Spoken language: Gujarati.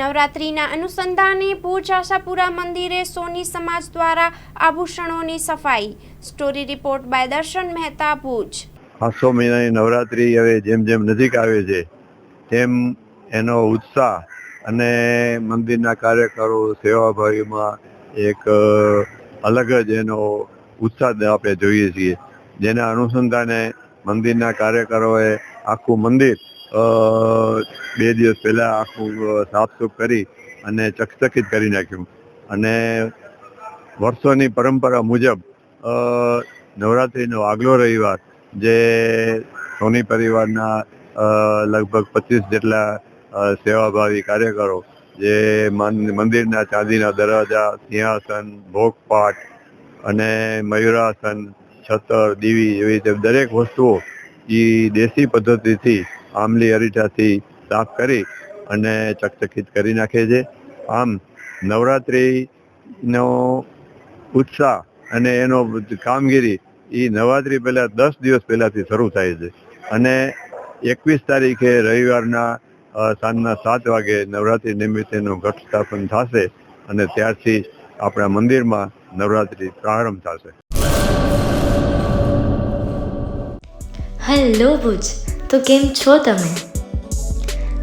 નવરાત્રિના અનુસંધાને ભુજ આશાપુરા મંદિરે સોની સમાજ દ્વારા આભૂષણોની સફાઈ. સ્ટોરી રિપોર્ટ બાય દર્શન મહેતા ભુજ. આસો મહિનાની નવરાત્રિ હવે જેમ જેમ નજીક આવે છે, તેમ એનો ઉત્સાહ અને મંદિરના કાર્યકરો, સેવાભાવીમાં એક અલગ જ એનો ઉત્સાહ આપણે જોઈએ છીએ. જેના અનુસંધાને મંદિરના કાર્યકરોએ આખું મંદિર બે દિવસ પહેલાં આખું સાફસૂફ કરી અને ચકચકિત કરી નાખ્યું. અને વર્ષોની પરંપરા મુજબ નવરાત્રિનો આગલો રવિવાર, જે સોની પરિવારના લગભગ પચીસ જેટલા સેવાભાવી કાર્યકરો, જે મંદિરના ચાંદીના દરવાજા, સિંહાસન ભોગપાટ અને મયુરાસન, છતર, દીવી એવી દરેક વસ્તુઓ એ દેશી પદ્ધતિથી આંબલી, અરીઠાથી સાફ કરી અને ચકચકિત કરી નાખે છે. આમ નવરાત્રિનો ઉત્સાહ અને એનો કામગીરી એ નવરાત્રિ પહેલા દસ દિવસ પહેલાથી શરૂ થાય છે. અને એકવીસ તારીખે રવિવારના સાંજના સાત વાગે નવરાત્રિ નિમિત્તેનું ઘટ સ્થાપન થશે અને ત્યારથી આપણા મંદિરમાં નવરાત્રિ પ્રારંભ થશે. હેલો ભુજ, તો કેમ છો તમે?